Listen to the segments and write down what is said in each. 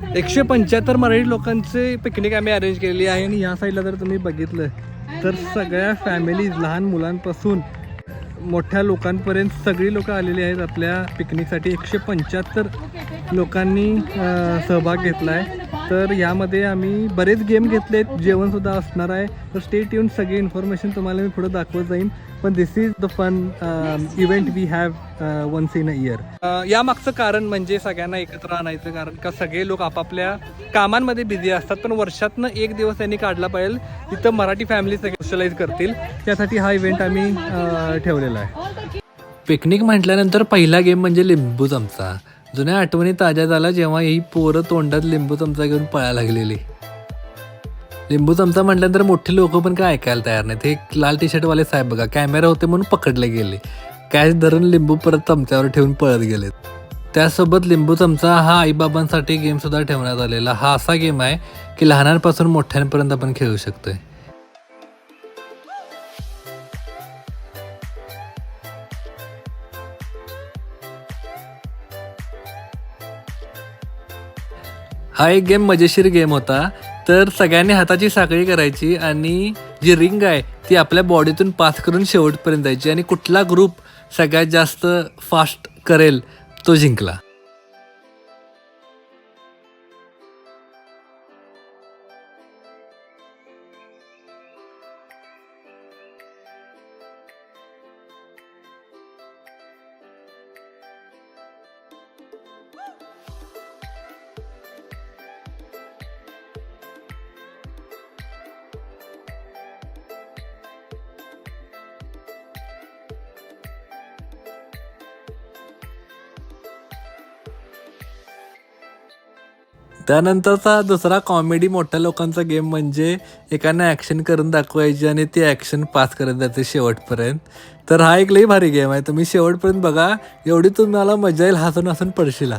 एकशे पंच्याहत्तर मराठी लोकांचे पिकनिक आम्ही अरेंज केलेली आहे आणि या साईडला जर तुम्ही बघितलं तर सगळ्या फॅमिलीज लहान मुलांपासून मोठ्या लोकांपर्यंत सगळी लोक आलेली आहेत आपल्या पिकनिकसाठी एकशे पंच्याहत्तर लोकांनी सहभाग घेतला आहे तर यामध्ये आम्ही बरेच गेम घेतलेत जेवणसुद्धा असणार आहे. तर स्टेट येऊन सगळी इन्फॉर्मेशन तुम्हाला मी पुढं दाखवत जाईन. पण this is the fun event we have once in a year यामागचं कारण म्हणजे सगळ्यांना एकत्र आणायचं कारण का सगळे लोक आपापल्या कामांमध्ये बिझी असतात. पण वर्षातनं एक दिवस त्यांनी काढला पाहिजे. तिथं मराठी फॅमिली सगळे सोशलाइज करतील. त्यासाठी हा इव्हेंट आम्ही uh, ठेवलेला आहे. पिकनिक म्हटल्यानंतर पहिला गेम म्हणजे लिंबू चमचा जुन्या आठवणी ताज्या झाल्या जेव्हा ही पोरं तोंडात लिंबू चमचा घेऊन पळायला लागलेली. लिंबू चमचा म्हटल्यानंतर मोठे लोक पण काय ऐकायला तयार नाहीत. हे एक लाल टी शर्टवाले साहेब बघा कॅमेरा होते म्हणून पकडले गेले. कॅश धरून लिंबू परत चमच्यावर ठेवून पळत गेलेत. त्यासोबत लिंबू चमचा हा आईबाबांसाठी गेमसुद्धा ठेवण्यात आलेला. हा असा गेम आहे की लहानांपासून मोठ्यांपर्यंत आपण खेळू शकतोय. हा एक गेम मजेशीर गेम होता. तर सगळ्यांनी हाताची साखळी करायची आणि जी रिंग आहे ती आपल्या बॉडीतून पास करून शेवटपर्यंत जायची आणि कुठला ग्रुप सगळ्यात जास्त फास्ट करेल तो जिंकला. त्यानंतरचा दुसरा कॉमेडी मोठ्या लोकांचा गेम म्हणजे एकानं ॲक्शन करून दाखवायची आणि ती ॲक्शन पास करत जाते शेवटपर्यंत. तर हा एक लई भारी गेम आहे. तुम्ही शेवटपर्यंत बघा. एवढी तुम्हाला मजा येईल हसून हसून पडशीला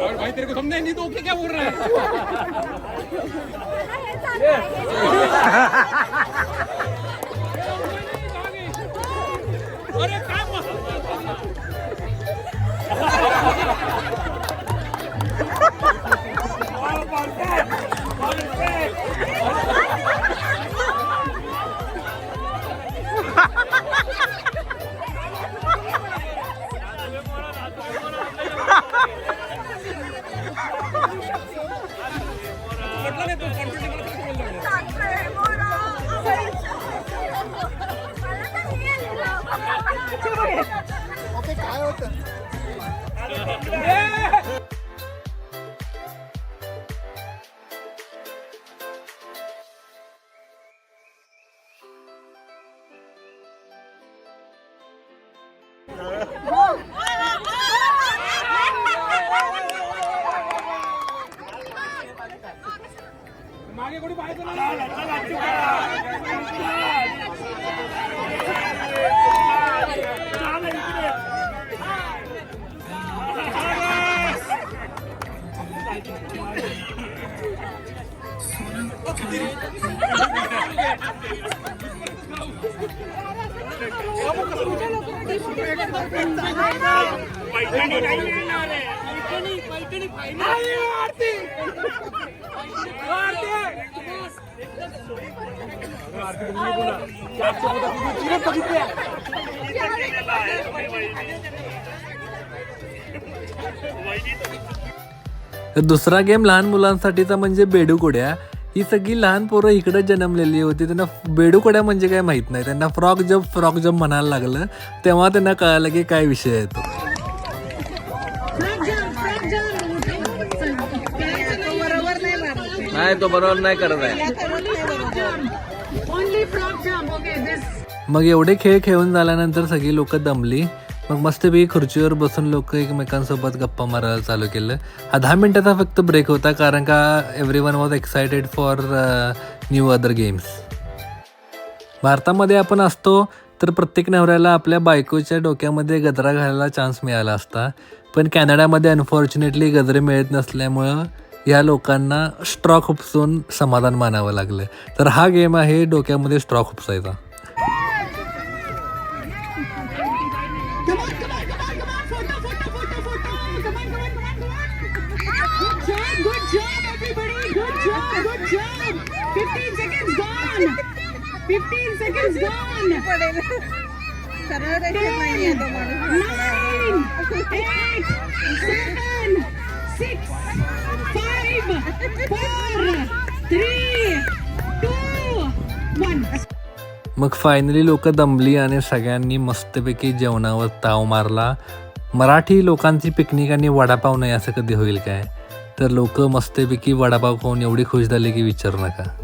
और भाई तेरे को समझा नहीं तो क्या बोल रहा है? ओके काय होतं? मागे कोणी पाहिजे दुसरा गेम लहान मुलांसाठीचा म्हणजे बेडूकोड्या ही सगळी लहान पोरं इकडे जन्मलेली होती. त्यांना बेडूकोड्या म्हणजे काय माहीत नाही. त्यांना फ्रॉक जम्प फ्रॉक जम्प म्हणायला लागलं तेव्हा त्यांना कळालं की काय विषय आहे तो. नाही तो बरोबर नाही करत आहे. मग एवढे खेळ खेळून झाल्यानंतर सगळी लोक दमली. मग मस्तपैकी खुर्चीवर बसून लोक एकमेकांसोबत गप्पा मारायला चालू केलं. हा दहा मिनटाचा फक्त ब्रेक होता कारण का everyone was excited for new other games भारतामध्ये आपण असतो तर प्रत्येक नवऱ्याला आपल्या बायकोच्या डोक्यामध्ये गजरा घालायला चान्स मिळाला असता. पण कॅनडामध्ये अनफॉर्च्युनेटली गजरे मिळत नसल्यामुळं या लोकांना स्ट्रॉ खुपसून समाधान मानावं लागलं. तर हा गेम आहे डोक्यामध्ये स्ट्रॉ खुपसायचा 15 seconds gone. मग फायनली लोक दमली आणि सगळ्यांनी मस्तपैकी जेवणावर ताव मारला. मराठी लोकांची पिकनिक आणि वडापाव नाही असं कधी होईल काय? तर लोक मस्तपैकी वडापाव खाऊन एवढी खुश झाली की विचारू नका.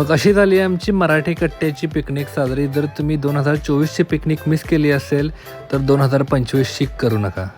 मग अशी झाली आमची मराठी कट्ट्याची पिकनिक साजरी. जर तुम्ही दोन हजार चोवीसची पिकनिक मिस केली असेल तर दोन हजार पंचवीसची करू नका.